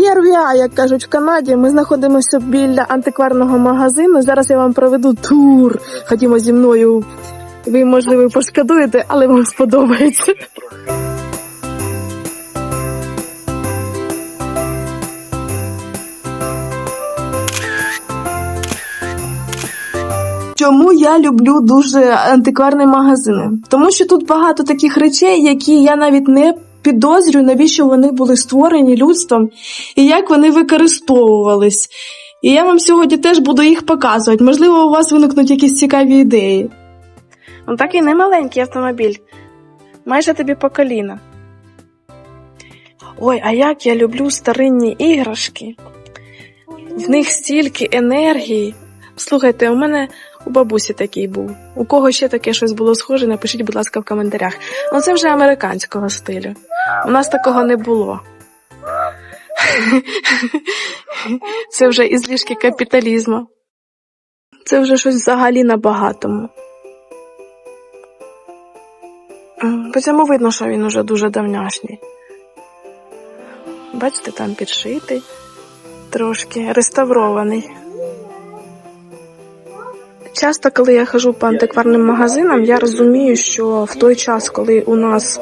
Хервія, як кажуть в Канаді, ми знаходимося біля антикварного магазину. Зараз я вам проведу тур. Ходімо зі мною. Ви, можливо, пошкодуєте, але вам сподобається. Чому я люблю дуже антикварні магазини? Тому що тут багато таких речей, які я навіть не підозрюю, навіщо вони були створені людством і як вони використовувались. І я вам сьогодні теж буду їх показувати. Можливо, у вас виникнуть якісь цікаві ідеї. Он такий немаленький автомобіль. Майже тобі по коліна. Ой, а як я люблю старинні іграшки. В них стільки енергії. Слухайте, у мене у бабусі такий був. У кого ще таке щось було схоже, напишіть, будь ласка, в коментарях. Ну це вже американського стилю. У нас такого не було. Це вже із ліжки капіталізму. Це вже щось взагалі на багатому. По цьому видно, що він уже дуже давняшній. Бачите, там підшитий, трошки реставрований. Часто, коли я хожу по антикварним магазинам, я розумію, що в той час, коли у нас,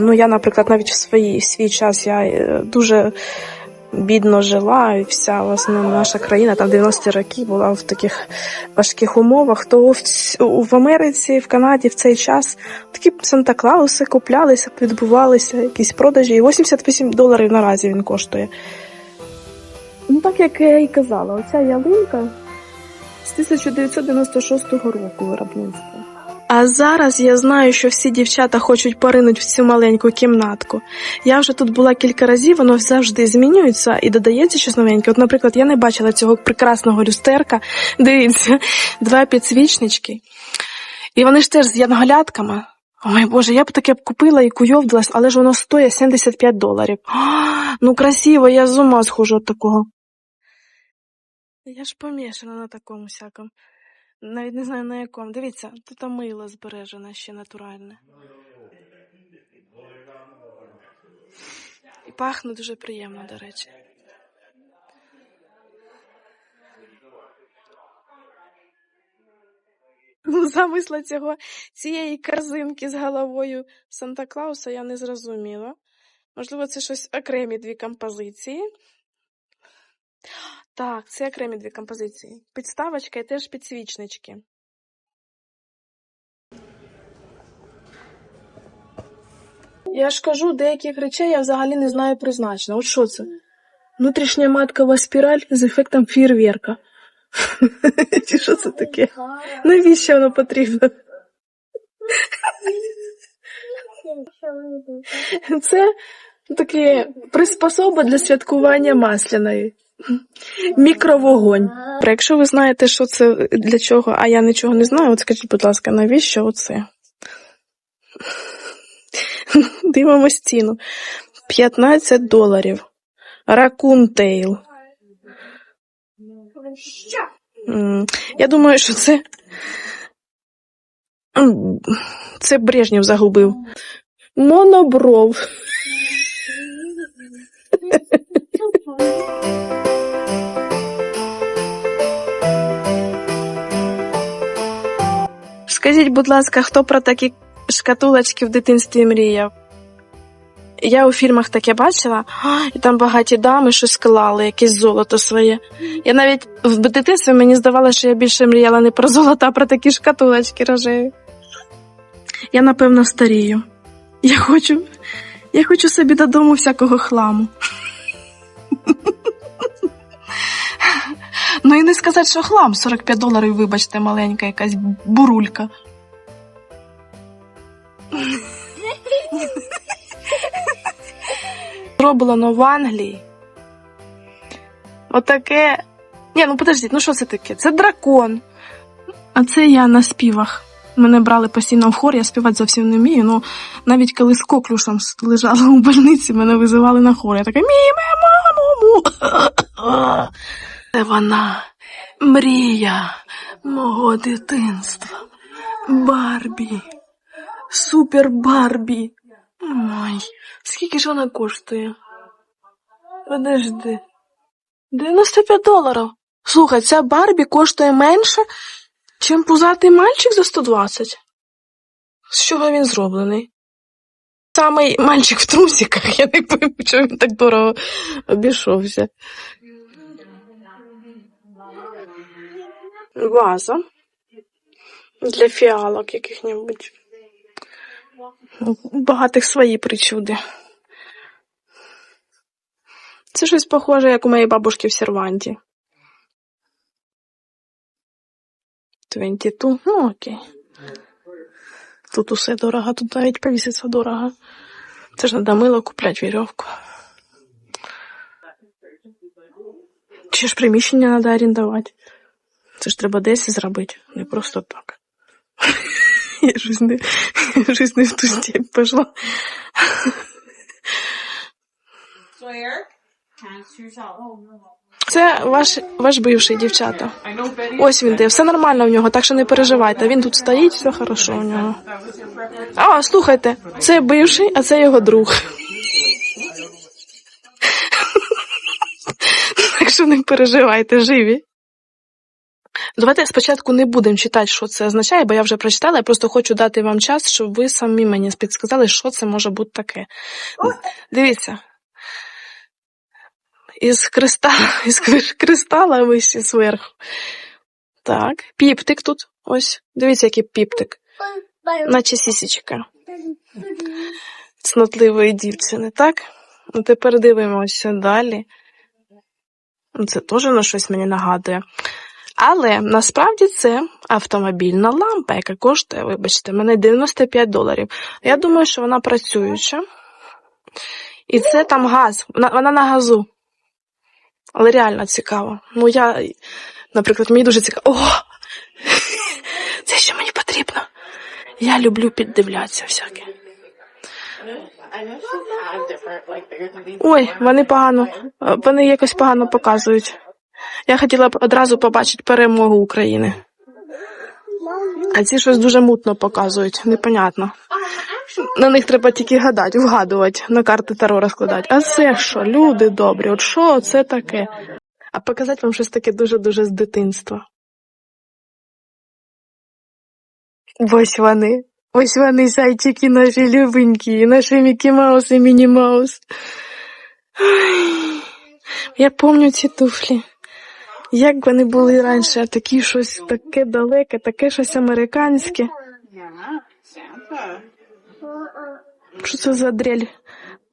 ну я, наприклад, навіть в свій, в свій час я е, дуже бідно жила, і вся власне наша країна там 90-ті роки була в таких важких умовах, то в, в Америці, в Канаді в цей час такі Санта-Клауси куплялися, відбувалися якісь продажі, і 88 доларів наразі він коштує. Ну так як я і казала, оця ялинка з 1996 року виробництва. А зараз я знаю, що всі дівчата хочуть поринуть в цю маленьку кімнатку. Я вже тут була кілька разів, воно завжди змінюється і додається щось новеньке. От, наприклад, я не бачила цього прекрасного люстерка. Дивіться, два підсвічнички. І вони ж теж з янголятками. Ой Боже, я б таке б купила і куйовдилась, але ж воно стоїть 75 доларів. А, ну красиво, я з ума схожу від такого. Я ж помішана на такому всякому. Навіть не знаю на якому. Дивіться, тут мило збережене ще натуральне. І пахне дуже приємно, до речі. Ну, замисла цього цієї корзинки з головою Санта Клауса я не зрозуміла. Можливо, це щось окремі дві композиції. Так, це окремі дві композиції. Підставочка і теж підсвічнички. Я ж кажу, деяких речей я взагалі не знаю призначення. От що це? Внутрішня маткова спіраль з ефектом фєрверка. Чи що це таке? Навіщо воно потрібно? Це таке приспособа для святкування масляної. Мікровогонь. Якщо ви знаєте, що це для чого, а я нічого не знаю, от скажіть, будь ласка, навіщо оце? Дивимо стіну. 15 доларів. Ракун Тейл. Я думаю, що це. Це Брежнєв загубив. Монобров. Скажіть, будь ласка, хто про такі шкатулочки в дитинстві мріяв? Я у фільмах таке бачила, і там багаті дами щось клали, якесь золото своє. Я навіть в дитинстві мені здавалося, що я більше мріяла не про золото, а про такі шкатулочки рожеві. Я, напевно, старію. Я хочу, я хочу собі додому всякого хламу. Ну і не сказати, що хлам 45 доларів, вибачте, маленька якась бурулька. Зроблено в Англії. Отаке. Ні, ну подождіть, ну що це таке? Це дракон. А це я на співах. Мене брали постійно в хор, я співати зовсім не вмію. Ну навіть коли з коклюшем лежала у больниці, мене визивали на хор. Я така міме, маму. Це вона, мрія мого дитинства. Барбі. Супер Барбі. Ой, скільки ж вона коштує? Подожди. 95 доларів. Слухай, ця Барбі коштує менше, чим пузатий мальчик за 120. З чого він зроблений? Самий мальчик в трусиках, я не пойму, чому він так дорого обійшовся. Ваза для фіалок яких-небудь. Багатих свої причуди. Це щось похоже, як у моєї бабушки в серванті. 22, ну окей. Тут усе дорого, тут навіть повіситься дорого. Це ж треба мило купляти вірьовку. Чи ж приміщення треба орендувати? Це ж треба десь зробити, не просто так. Я щось не, щось не в ту степь пішла. Oh. Це ваш, ваш бивший дівчата. Ось він де, все нормально в нього, так що не переживайте. Він тут стоїть, все хорошо у нього. А, слухайте, це бивший, а це його друг. Так що не переживайте, живі. Давайте спочатку не будемо читати, що це означає, бо я вже прочитала, я просто хочу дати вам час, щоб ви самі мені підсказали, що це може бути таке. Дивіться. Із кристала, із кристала вище зверху. Так, піптик тут. Ось. Дивіться, який піптик. Наче сісічка. Цнотливої дівчини, так? Ну, тепер дивимося далі. Це теж на щось мені нагадує. Але насправді це автомобільна лампа, яка коштує, вибачте, мене 95 доларів. Я думаю, що вона працююча. І це там газ. Вона, вона на газу. Але реально цікаво. Ну, я, наприклад, мені дуже цікаво. О! Це що мені потрібно. Я люблю піддивлятися всяке. Ой, вони погано, вони якось погано показують. Я хотіла б одразу побачити перемогу України. А ці щось дуже мутно показують, непонятно. На них треба тільки гадати, вгадувати, на карти Таро розкладати. А це що, люди добрі, от що це таке? А показати вам щось таке дуже-дуже з дитинства. Ось вони. Ось вони, зайчики наші любенькі, наші Мікі Маус і Міні Маус. Я пам'ятаю ці туфлі. Як вони були раніше, такі щось таке далеке, таке щось американське. Що це за дрель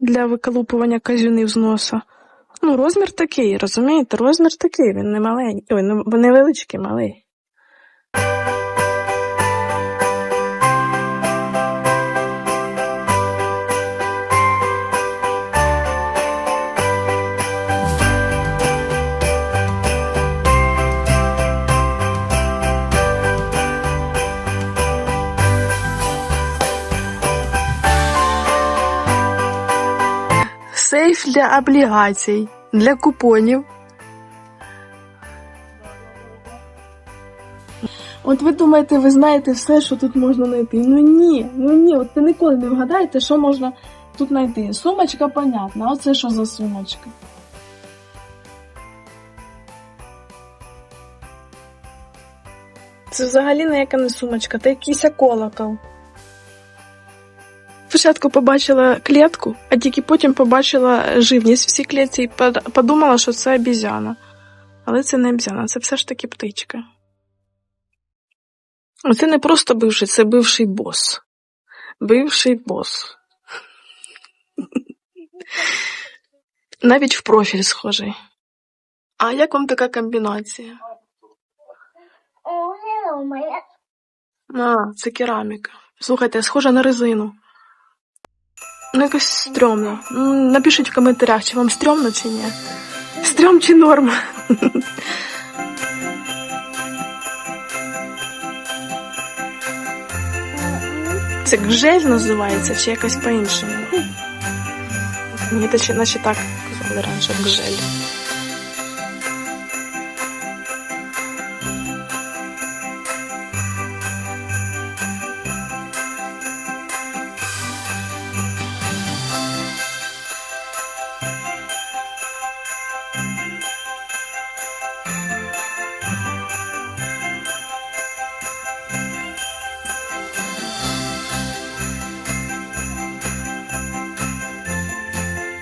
для виколупування казюнів з носа? Ну, розмір такий, розумієте? Розмір такий, він не маленький, ой, не- невеличкий, малий. Сейф для облігацій, для купонів. От ви думаєте, ви знаєте все, що тут можна знайти. Ну ні, ну ні, от ви ніколи не вгадаєте, що можна тут знайти. Сумочка, понятна, а оце що за сумочка? Це взагалі ніяка не сумочка, це якийсь колокол. Спочатку побачила клітку, а тільки потім побачила живність в цій клітці і подумала, що це обізяна. Але це не обізяна, це все ж таки птичка. Це не просто бивший, це бивший бос. Бивший бос. Навіть в профіль схожий. А як вам така комбінація? А, це кераміка. Слухайте, схожа на резину. Ну, якось стрьомно. Напишіть в коментарях, чи вам стрьомно, чи ні. Стрьом чи норм? Це гжель називається, чи якось по-іншому? Мені наче так казали раніше гжель.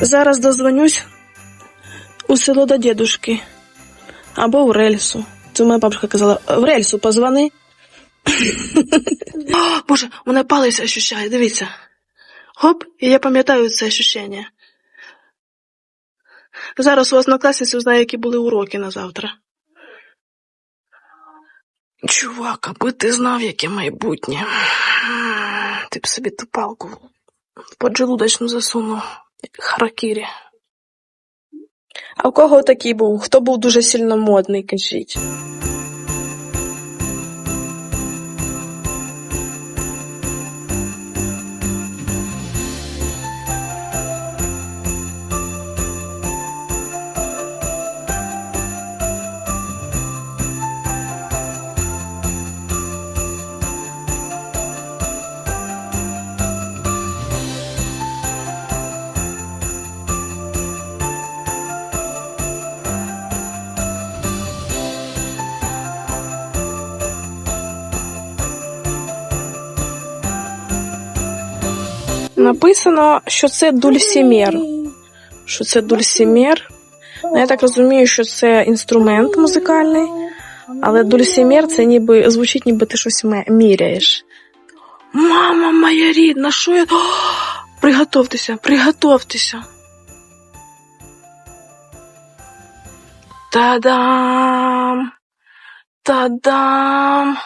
Зараз дозвонюсь у село до дідушки. Або в рельсу. Це моя бабушка казала, в рельсу позвони. О, Боже, у мене палець ощущає, дивіться. Хоп, і я пам'ятаю це ощущення. Зараз у однокласниці узнаю, які були уроки на завтра. Чувак, аби ти знав, яке майбутнє. Ти б собі ту палку поджелудочну засунув. Харакірі. А в кого такий був? Хто був дуже сильно модний, кажіть? Написано, що це дульсімер. Що це дульсімер. Ну, я так розумію, що це інструмент музикальний, але дульсімер це ніби звучить, ніби ти щось міряєш. Мама моя рідна, що я. О, приготовтеся, приготовтеся. Та-дам! Та-дам!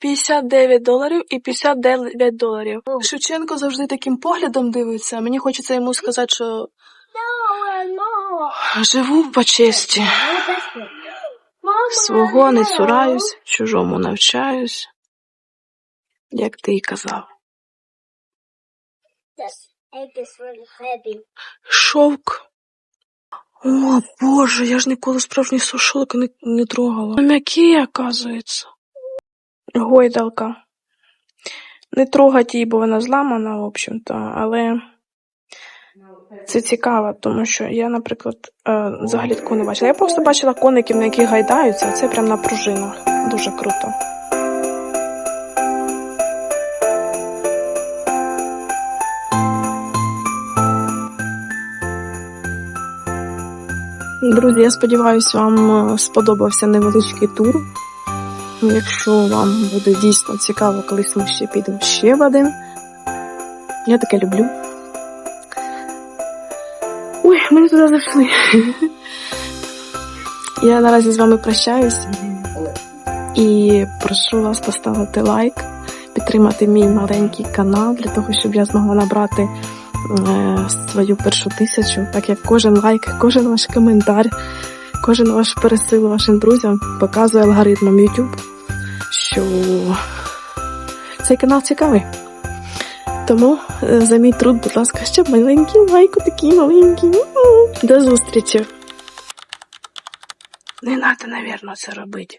Да-дам! 59 доларів і 59 доларів. Шевченко завжди таким поглядом дивиться. Мені хочеться йому сказати, що живу по честі. Свого не цураюсь, чужому навчаюсь, як ти й казав. Шовк. О, Боже, я ж ніколи справжній сушилок не, не трогала. М'які, оказується. Гойдалка. Не трогать її, бо вона зламана, в общем-то, але це цікаво, тому що я, наприклад, е, взагалі такого не бачила. Я просто бачила коників, на яких гайдаються, а це прям на пружинах. Дуже круто. Друзі, я сподіваюся, вам е, сподобався невеличкий тур. Якщо вам буде дійсно цікаво, колись ми ще підемо ще в один. Я таке люблю. Ой, ми не туди зайшли. Я наразі з вами прощаюсь і прошу вас поставити лайк, підтримати мій маленький канал для того, щоб я змогла набрати е, свою першу тисячу, так як кожен лайк, кожен ваш коментар, кожен ваш пересил вашим друзям показує алгоритмам YouTube, що цей канал цікавий. Тому е, за мій труд, будь ласка, ще маленький лайк, такий маленький. До зустрічі. Не треба, мабуть, це робити.